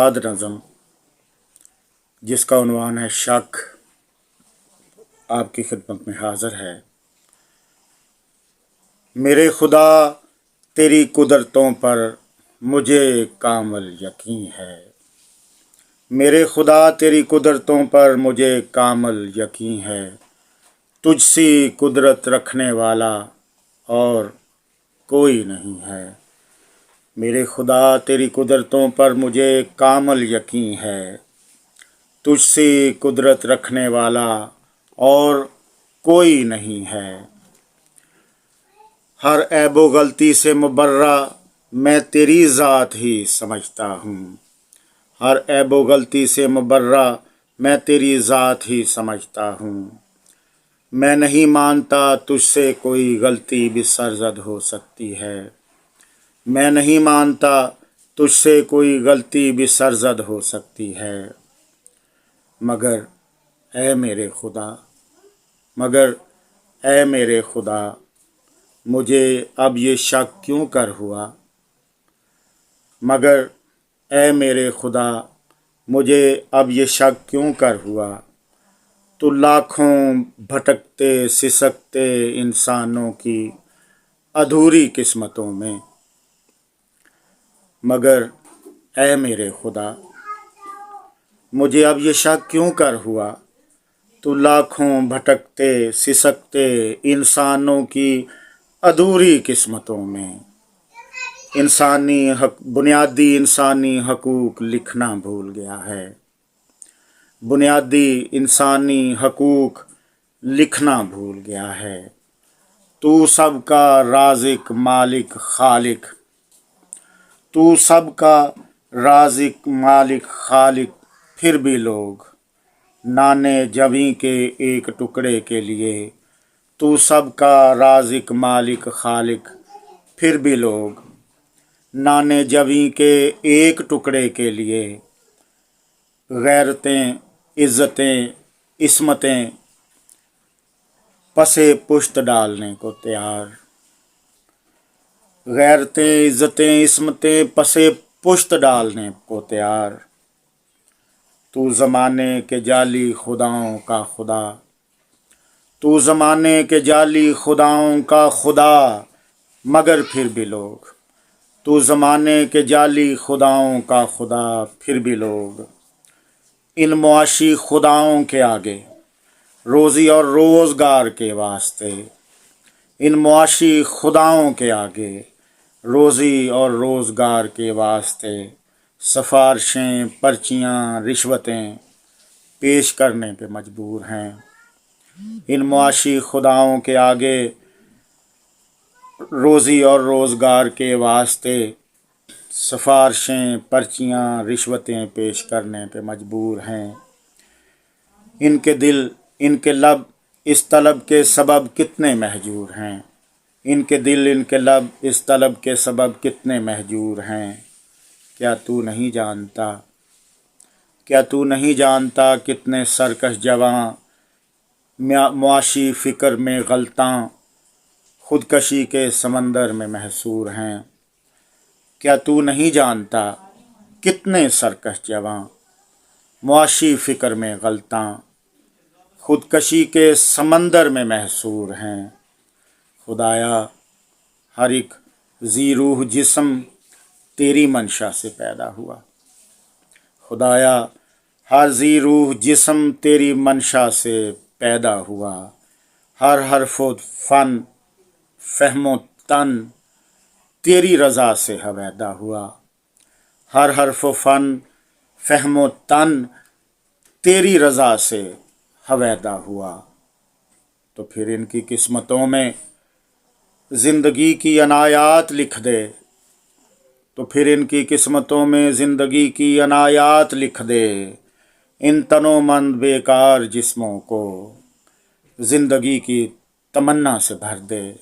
آد نظم، جس کا عنوان ہے شک، آپ کی خدمت میں حاضر ہے۔ میرے خدا، تیری قدرتوں پر مجھے کامل یقین ہے۔ میرے خدا، تیری قدرتوں پر مجھے کامل یقین ہے۔ تجھ سی قدرت رکھنے والا اور کوئی نہیں ہے۔ میرے خدا، تیری قدرتوں پر مجھے کامل یقین ہے۔ تجھ سے قدرت رکھنے والا اور کوئی نہیں ہے۔ ہر عیب و غلطی سے مبرہ میں تیری ذات ہی سمجھتا ہوں۔ ہر عیب و غلطی سے مبرہ میں تیری ذات ہی سمجھتا ہوں۔ میں نہیں مانتا تجھ سے کوئی غلطی بھی سرزد ہو سکتی ہے۔ میں نہیں مانتا تجھ سے کوئی غلطی بھی سرزد ہو سکتی ہے۔ مگر اے میرے خدا، مگر اے میرے خدا، مجھے اب یہ شک کیوں کر ہوا؟ مگر اے میرے خدا، مجھے اب یہ شک کیوں کر ہوا؟ تو لاکھوں بھٹکتے، سسکتے انسانوں کی ادھوری قسمتوں میں مگر اے میرے خدا، مجھے اب یہ شک کیوں کر ہوا؟ تو لاکھوں بھٹکتے، سسکتے انسانوں کی ادھوری قسمتوں میں۔ انسانی حق، بنیادی انسانی حقوق لکھنا بھول گیا ہے۔ بنیادی انسانی حقوق لکھنا بھول گیا ہے۔ تو سب کا رازق مالک خالق تو سب کا رازق مالک خالق پھر بھی لوگ۔ نانے جبیں کے ایک ٹکڑے کے لیے تو سب کا رازق مالک خالق پھر بھی لوگ۔ نانے جبیں کے ایک ٹکڑے کے لیے غیرتیں، عزتیں، عصمتیں، پسے پشت ڈالنے کو تیار۔ غیرتیں عزتیں عصمتیں پسے پشت ڈالنے کو تیار۔ تو زمانے کے جعلی خداؤں کا خدا۔ تو زمانے کے جعلی خداؤں کا خدا، مگر پھر بھی لوگ۔ تو زمانے کے جعلی خداؤں کا خدا، پھر بھی لوگ۔ ان معاشی خداؤں کے آگے، روزی اور روزگار کے واسطے۔ ان معاشی خداؤں کے آگے، روزی اور روزگار کے واسطے سفارشیں، پرچیاں، رشوتیں پیش کرنے پہ مجبور ہیں۔ ان معاشی خداؤں کے آگے روزی اور روزگار کے واسطے سفارشیں، پرچیاں، رشوتیں پیش کرنے پہ مجبور ہیں۔ ان کے دل، ان کے لب اس طلب کے سبب کتنے محجور ہیں؟ ان کے دل، ان کے لب اس طلب کے سبب کتنے محجور ہیں؟ کیا تو نہیں جانتا؟ کیا تو نہیں جانتا کتنے سرکش جواں معاشی فکر میں غلطاں، خودکشی کے سمندر میں محصور ہیں؟ کیا تو نہیں جانتا کتنے سرکش جواں معاشی فکر میں غلطاں؟ خودکشی کے سمندر میں محصور ہیں۔ خدایا، ہر ایک زی روح جسم تیری منشا سے پیدا ہوا۔ خدایا، ہر زی روح جسم تیری منشا سے پیدا ہوا۔ ہر حرف و فن، فہم و تن تیری رضا سے حویدہ ہوا۔ ہر حرف و فن، فہم و تن تیری رضا سے حویدہ ہوا۔ تو پھر ان کی قسمتوں میں زندگی کی عنایات لکھ دے۔ تو پھر ان کی قسمتوں میں زندگی کی عنایات لکھ دے۔ ان تنو مند بیکار جسموں کو زندگی کی تمنا سے بھر دے۔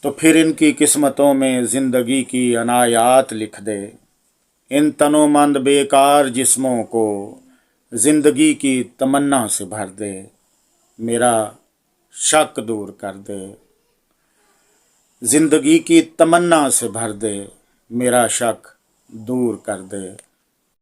تو پھر ان کی قسمتوں میں زندگی کی عنایات لکھ دے۔ ان تنو مند بیکار جسموں کو زندگی کی تمنا سے بھر دے، میرا شک دور کر دے۔ زندگی کی تمنا سے بھر دے، میرا شک دور کر دے۔